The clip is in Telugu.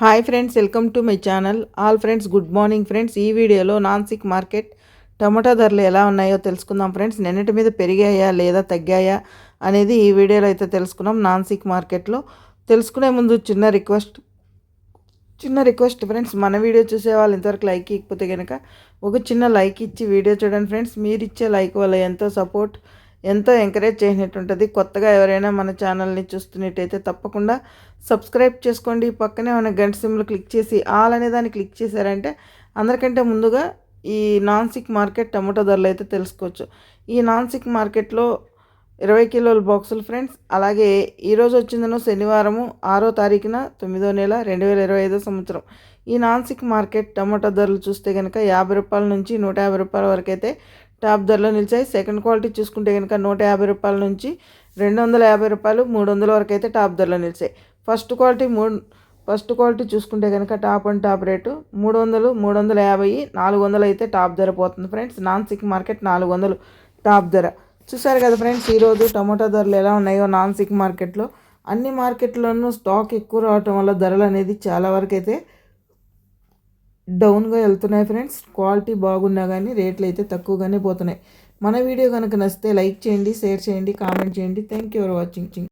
Hi friends welcome to my channel. All friends good morning friends. ఈ వీడియోలో నాన్సిక్ మార్కెట్ టమాటా ధరలు ఎలా ఉన్నాయో తెలుసుకుందాం ఫ్రెండ్స్. నిన్నటి మీద పెరిగాయా లేదా తగ్గాయా అనేది ఈ వీడియోలో అయితే తెలుసుకున్నాం నాన్సిక్ మార్కెట్లో. తెలుసుకునే ముందు చిన్న రిక్వెస్ట్ చిన్న రిక్వెస్ట్ ఫ్రెండ్స్. మన వీడియో చూసే వాళ్ళు ఇంతవరకు లైక్ ఇకపోతే కనుక ఒక చిన్న లైక్ ఇచ్చి వీడియో చూడండి ఫ్రెండ్స్. మీరు ఇచ్చే లైక్ వల్ల ఎంతో సపోర్ట్ ఎంతో ఎంకరేజ్ చేసినట్టు ఉంటుంది కొత్తగా ఎవరైనా మన ఛానల్ని చూస్తున్నట్టయితే తప్పకుండా సబ్స్క్రైబ్ చేసుకోండి. పక్కనే ఉన్న గంట సిమ్లు క్లిక్ చేసి ఆల్ అనే దాన్ని క్లిక్ చేశారంటే అందరికంటే ముందుగా ఈ నాన్ సిక్ మార్కెట్ టమాటో ధరలు అయితే తెలుసుకోవచ్చు. ఈ నాన్ సిక్ మార్కెట్లో ఇరవై కిలోల బాక్సులు ఫ్రెండ్స్ అలాగే ఈరోజు వచ్చిందను శనివారము ఆరో తారీఖున తొమ్మిదో నెల రెండు వేల ఇరవై ఐదో సంవత్సరం. ఈ నాన్సిక్ మార్కెట్ టమాటో ధరలు చూస్తే కనుక యాభై రూపాయల నుంచి నూట యాభై రూపాయల వరకు అయితే టాప్ ధరలో నిలిచాయి. సెకండ్ క్వాలిటీ చూసుకుంటే కనుక నూట యాభై రూపాయల నుంచి రెండు వందల యాభై రూపాయలు మూడు వందల వరకు అయితే టాప్ ధరలో నిలిచాయి. ఫస్ట్ క్వాలిటీ మూడు ఫస్ట్ క్వాలిటీ చూసుకుంటే కనుక టాప్ అండ్ టాప్ రేటు మూడు వందలు మూడు వందల యాభై నాలుగు వందలు అయితే టాప్ ధర పోతుంది ఫ్రెండ్స్. నాన్ సిక్ మార్కెట్ నాలుగు వందలు టాప్ ధర. చూసారు కదా ఫ్రెండ్స్ ఈరోజు టమాటా ధరలు ఎలా ఉన్నాయో నాన్ సిక్ మార్కెట్లో. అన్ని మార్కెట్లోనూ స్టాక్ ఎక్కువ రావటం వల్ల ధరలు అనేది చాలా వరకు అయితే డౌన్గా వెళ్తున్నాయి ఫ్రెండ్స్. క్వాలిటీ బాగున్నా కానీ రేట్లు అయితే తక్కువగానే పోతున్నాయి. మన వీడియో కనుక నచ్చితే లైక్ చేయండి షేర్ చేయండి కామెంట్ చేయండి. Thank you for watching.